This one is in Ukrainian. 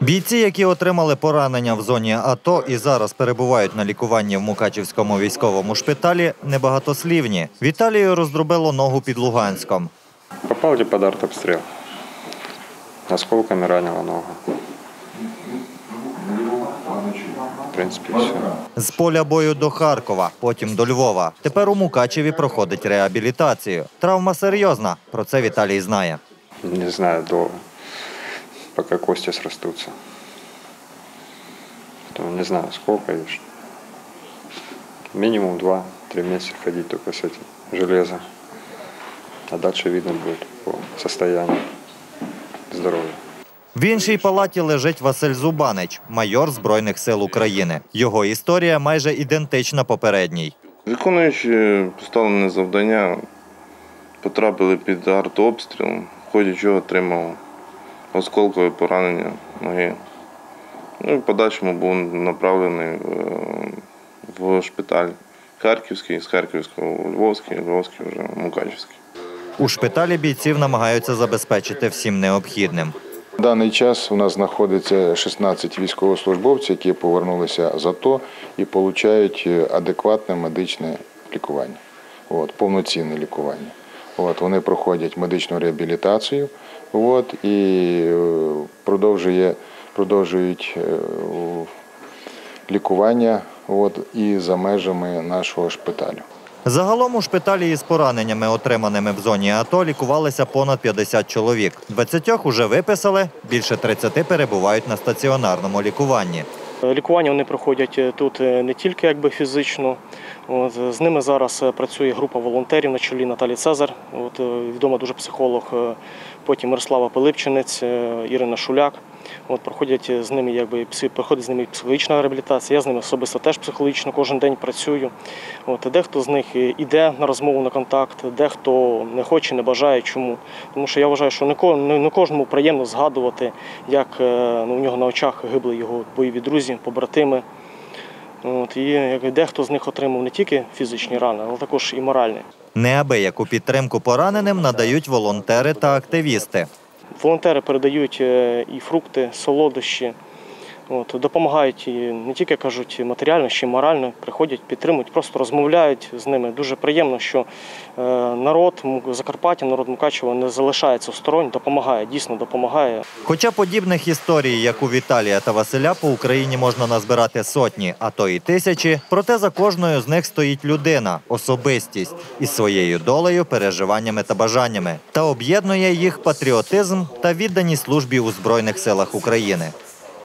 Бійці, які отримали поранення в зоні АТО і зараз перебувають на лікуванні в Мукачівському військовому шпиталі, небагатослівні. Віталію роздробило ногу під Луганськом. Попал под артобстрел. Осколками ранила ногу. В принципе, все. З поля бою до Харкова, потім до Львова. Тепер у Мукачеві проходить реабілітацію. Травма серйозна. Про це Віталій знає. Не знаю, долго, пока кости срастутся. Потом не знаю, сколько и Минимум 2-3 месяца ходить только с этим железом. А дальше видно будет по состоянию здоровья. В іншій палаті лежить Василь Зубанич, майор Збройних сил України. Його історія майже ідентична попередній. Виконуючи поставлене завдання, потрапили під артобстріл, в ході чого отримав осколкове поранення ноги. Ну і в подальшому був направлений е, в шпиталь Харківський, з Харківського у Львовський, Львовський вже Мукачівський. У шпиталі бійців намагаються забезпечити всім необхідним. В даний час у нас знаходиться 16 військовослужбовців, які повернулися з АТО і отримують адекватне медичне лікування, от, повноцінне лікування. От, вони проходять медичну реабілітацію от, і е, продовжує, продовжують е, лікування от, і за межами нашого шпиталю. Загалом у шпиталі із пораненнями, отриманими в зоні АТО, лікувалися понад 50 чоловік. 20 уже виписали, більше 30 перебувають на стаціонарному лікуванні. Лікування вони проходять е, тут е, не тільки якби фізично. От, з ними зараз е, працює група волонтерів на чолі Наталі Цезар, от, відома дуже психолог, потім Мирослава Пилипчинець, Ірина Шуляк. От, проходять з ними, якби, проходить з ними психологічна реабілітація. Я з ними особисто теж психологічно кожен день працюю. От, дехто з них е, іде на розмову на контакт, дехто не хоче, не бажає. Чому? Тому що я вважаю, що не кожному приємно згадувати, як е, ну, у нього на очах гибли його бойові друзі, побратими. От, і як дехто з них отримав не тільки фізичні рани, але також і моральні. Неабияку підтримку пораненим надають волонтери та активісти. Волонтери передають е, і фрукти, солодощі, от, допомагають і не тільки кажуть матеріально, ще й морально, приходять, підтримують, просто розмовляють з ними. Дуже приємно, що е, народ Закарпаття, народ Мукачева не залишається осторонь, допомагає, дійсно допомагає. Хоча подібних історій, як у Віталія та Василя, по Україні можна назбирати сотні, а то і тисячі. Проте за кожною з них стоїть людина, особистість із своєю долею, переживаннями та бажаннями, та об'єднує їх патріотизм та відданість службі у Збройних силах України.